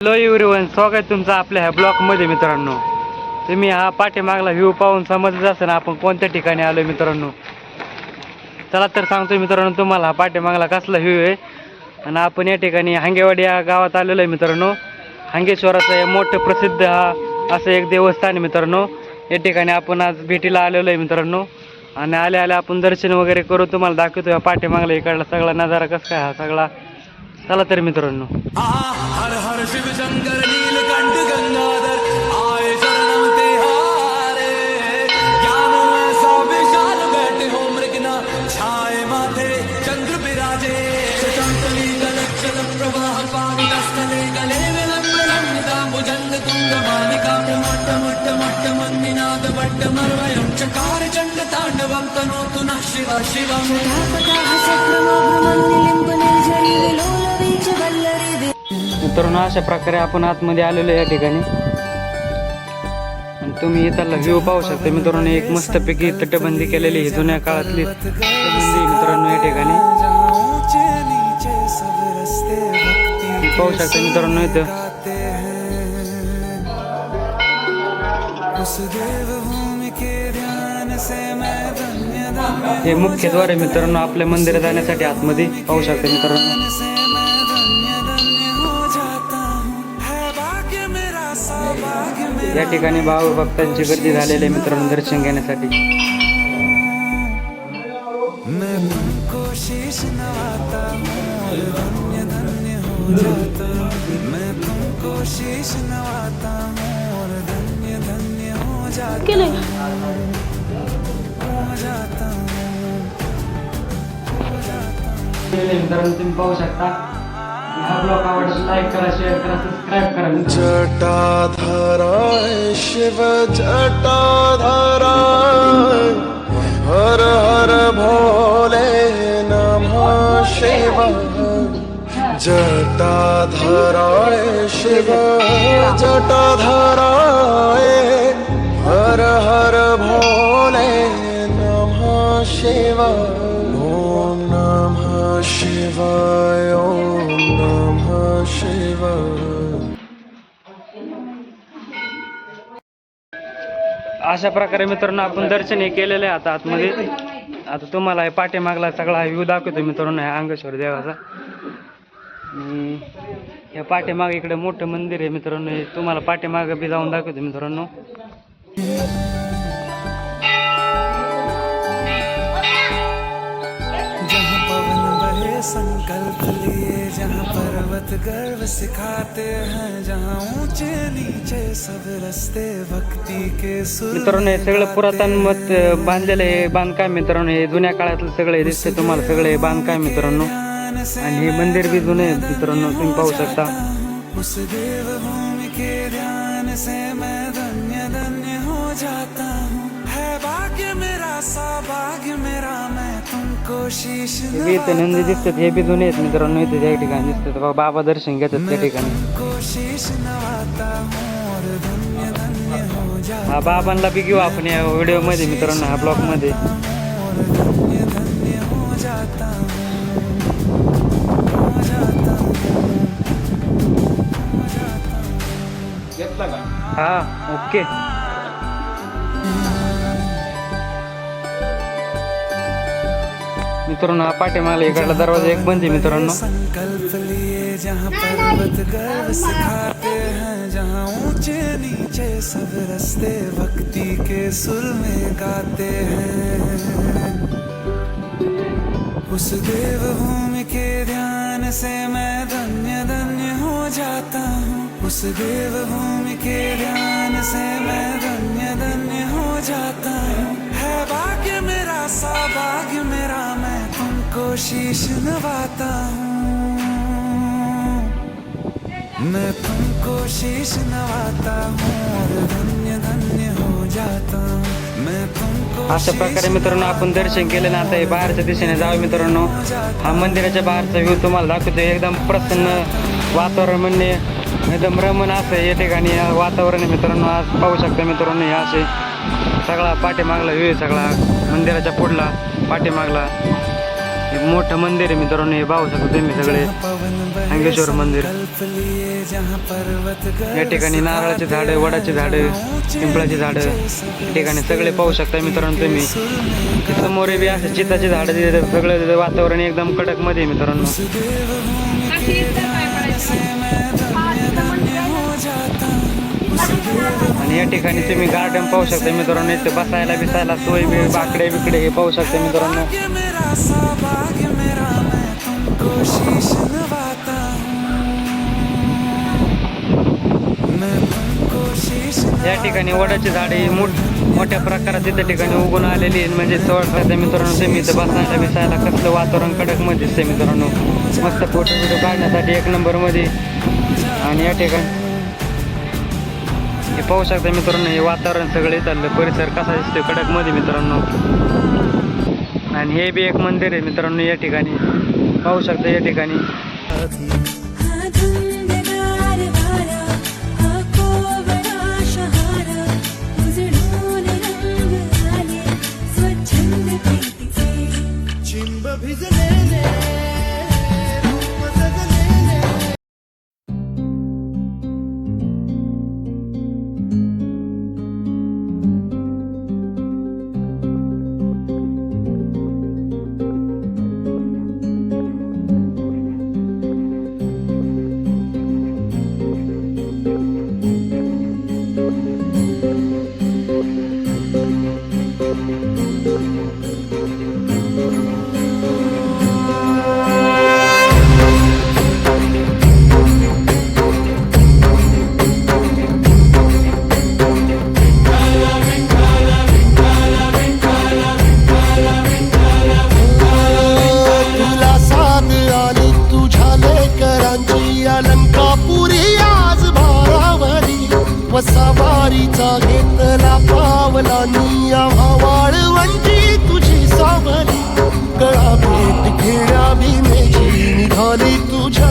आणि स्वागत आहे तुमचं आपल्या ह्या ब्लॉकमध्ये मित्रांनो. तुम्ही हा पाठीमागला व्ह्यू पाहून समजत असेल आपण कोणत्या ठिकाणी आलो मित्रांनो. चला तर सांगतो मित्रांनो तुम्हाला हा पाठीमागला कसला व्ह्यू आहे. आणि आपण या ठिकाणी हांगेवाडी या गावात आलेलो आहे मित्रांनो. हांगेश्वराचं हे मोठं प्रसिद्ध हा असं एक देवस्थान आहे मित्रांनो. या ठिकाणी आपण आज भेटीला आलेलो आहे मित्रांनो. आणि आल्या आल्या आपण दर्शन वगैरे करू तुम्हाला दाखवतो या पाठीमागला इकडला सगळा नजारा कसा काय हा सगळा. चला तर मित्रांनो. हर हर शिव शंकर नीलकंठ गंगाधर आए शरणम तिहारे ज्ञान में सा विशाल बैठे हो मृगना छाए माथे चंद्र विराजे. शतांतली गलक्षण प्रवाह पावितस्थले गले विलंबलंबिता भुजंग तुंग मालिका मट्ट मट्ट मट्ट मन्निनाद वट्ट मर्वयं चकार चण्ड ताण्डवं तनोतु नः शिव शिवम् मित्रांनो अशा प्रकारे आपण आतमध्ये आलेलो या ठिकाणी. आणि तुम्ही इथला व्ह्यू पाहू शकता. मित्रांनो एक मस्तपैकी तटबंदी केलेली ही जुन्या काळातली तटबंदी मित्रांनो या ठिकाणी. पाहू शकता मित्रांनो इथं. हे मुख्य द्वार आहे मित्रांनो आपल्या मंदिरात जाण्यासाठी आतमध्ये. पाहू शकता मित्रांनो. या ठिकाणी भाव भक्तांची गर्दी झालेली आहे मित्रांनो दर्शन घेण्यासाठी. मित्रांनो तुम्ही पाहू शकता. हा ब्लॉग आवडला लाईक करा शेअर करा सबस्क्राईब करा. जटाधराय शिव जटाधराय हर हर भोले नमः शिव। जटाधराय शिव जटाधराय शिवाय अशा प्रकारे मित्रांनो आपण दर्शन हे केलेलं आहे आता आतमध्ये. आता तुम्हाला हे पाठीमागला सगळा व्ह्यू दाखवतो मित्रांनो ह्या अंगेश्वर देवाचा. आणि या पाठीमाग इकडे मोठं मंदिर आहे मित्रांनो हे तुम्हाला पाठीमाग बी जाऊन दाखवतो मित्रांनो. संकल्प लिए जहाँ पर्वत गर्व सिखाते हैं जहाँ ऊंचे नीचे सब रस्ते भक्ति के सुर मित्रांनो हे सगळं पुरातन मत बांधलेलं आहे बांधकाम मित्रांनो हे जुन्या काळातलं सगळं हे दिसतंय तुम्हाला सगळं हे बांधकाम मित्रांनो. आणि हे मंदिर बी जुनं आहे मित्रांनो तुम्ही पाहू शकता. उस देवभूमि के ध्यान से मैं धन्य धन्य हो जाता हे इथं नंदी दिसतात हे बी जुने आहेत मित्रांनो इथे त्या ठिकाणी दिसतात. बा- बाबा दर्शन घेतात त्या ठिकाणी. हूँ हो हा बाबांना बी घेऊ आपण या व्हिडिओमध्ये मित्रांनो ह्या ब्लॉगमध्ये. हो हूँ हो हूँ हो हूँ। हा ओके. मित्रांनो हा पाठीमागला इकडला दरवाजा एक बंद आहे मित्रांनो. संकल्प लिए जहाँ पर्वत गर्व सिखाते हैं जहाँ ऊंचे नीचे सब रस्ते भक्ति के सुर में गाते हैं। उस देवभूमि के ध्यान से मैं धन्य धन्य हो जाता हूँ। उस देवभूमि के ध्यान से मैं धन्य धन्य हो जाता हूँ। कोशिश नवाता हूँ। मैं तुमको शीश नवाता हूँ और धन्य धन्य हो जाता हूँ। मैं तुमको अशा प्रकारे मित्रांनो आपण दर्शन केलं ना आता हे बाहेरच्या दिशेने जाऊ मित्रांनो. हा मंदिराच्या बाहेरचा व्ह्यू तुम्हाला दाखवतो एकदम प्रसन्न वातावरण म्हणणे एकदम रमण असं या ठिकाणी वातावरण आहे मित्रांनो. आज पाहू शकता मित्रांनो हे असे सगळा पाठीमागला व्ह्यू आहे सगळा मंदिराच्या पुढला पाठीमागला. हे मोठं मंदिर आहे मित्रांनो हे पाहू शकतो तुम्ही सगळे. अंगेश्वर मंदिर. या ठिकाणी नारळाची झाडं वडाची झाडं पिंपळाचे झाडं या ठिकाणी सगळे पाहू शकता मित्रांनो तुम्ही. समोर बी असं चिताची झाडं तिथे सगळं वातावरण एकदम कडकमध्ये मित्रांनो. आणि या ठिकाणी तुम्ही गार्डन पाहू शकता मित्रांनो इथे बसायला बिसायला सोय बी बाकडे बिकडे हे पाहू शकता मित्रांनो. मेरा मैं तुमको शीश नवाता हूँ। मैं तुमको शीश या ठिकाणी वडाची झाडे ही मोठ मोठ्या प्रकारात इथं ठिकाणी उगून आलेली आहे म्हणजे चढ मित्रांनो तुम्ही इथं बसण्याच्या विसायला कसलं वातावरण कडकमध्ये ते मित्रांनो. मस्त फोटो बिटो काढण्यासाठी एक नंबरमध्ये आणि या ठिकाणी हे पाहू शकता मित्रांनो हे वातावरण सगळं चाललं परिसर कसा दिसतोय कडकमध्ये मित्रांनो. आणि हे बी एक मंदिर आहे मित्रांनो या ठिकाणी. पाहू शकता या ठिकाणी. वसावारीचा घेतला पावला आम्हा वंची तुझी सावली. गळा भेट घेण्या भीमेची निघाली तुझ्या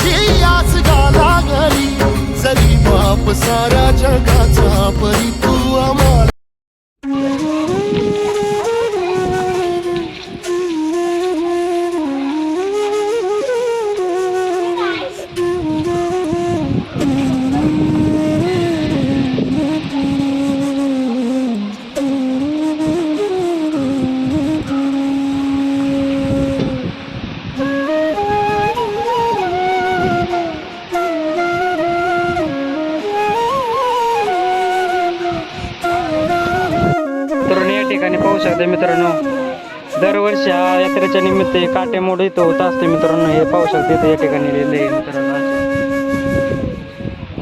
तुझी आस गाला जरी बाप साऱ्या जगाचा परी ठिकाणी पाहू शकता मित्रांनो. दरवर्षी हा यात्रेच्या निमित्त काटेमोड इथं होत असते मित्रांनो. हे पाहू शकता इथं या ठिकाणी लिहिले मित्रांनो.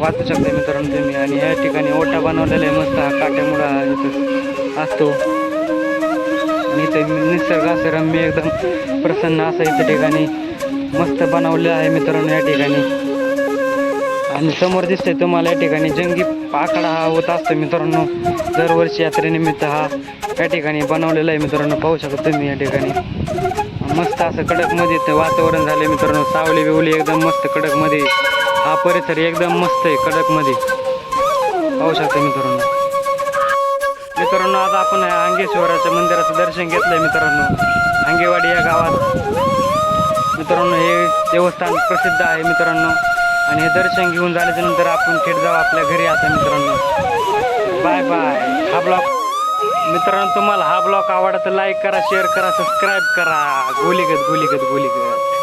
वाचू शकता मित्रांनो तुम्ही. आणि या ठिकाणी ओटा बनवलेला आहे. मस्त हा काटेमोड इथं असतो. आणि इथं निसर्ग असं रम्य एकदम प्रसन्न असं इथं ठिकाणी मस्त बनवलेलं आहे मित्रांनो या ठिकाणी. आणि समोर दिसतंय तुम्हाला या ठिकाणी जंगी पाकडा हा होत असतो मित्रांनो. दरवर्षी यात्रेनिमित्त हा या ठिकाणी बनवलेलं आहे मित्रांनो. पाहू शकता तुम्ही या ठिकाणी. मस्त असं कडकमध्ये इथं वातावरण झालं मित्रांनो. सावली बिवली एकदम मस्त कडकमध्ये. हा परिसर एकदम मस्त आहे कडकमध्ये. पाहू शकता मित्रांनो. मित्रांनो आज आपण अंगेश्वराच्या मंदिराचं दर्शन घेतलंय मित्रांनो. अंगेवाडी या गावात. मित्रांनो हे देवस्थान प्रसिद्ध आहे मित्रांनो. आणि हे दर्शन घेऊन झाल्याच्यानंतर आपण थेट जाऊ आपल्या घरी आता मित्रांनो. Bye bye. हा ब्लॉग मित्रांनो तुम्हाला हा ब्लॉग आवडला तर लाईक करा शेअर करा सबस्क्राईब करा. गोलीगत गोलीगत गोलीगत.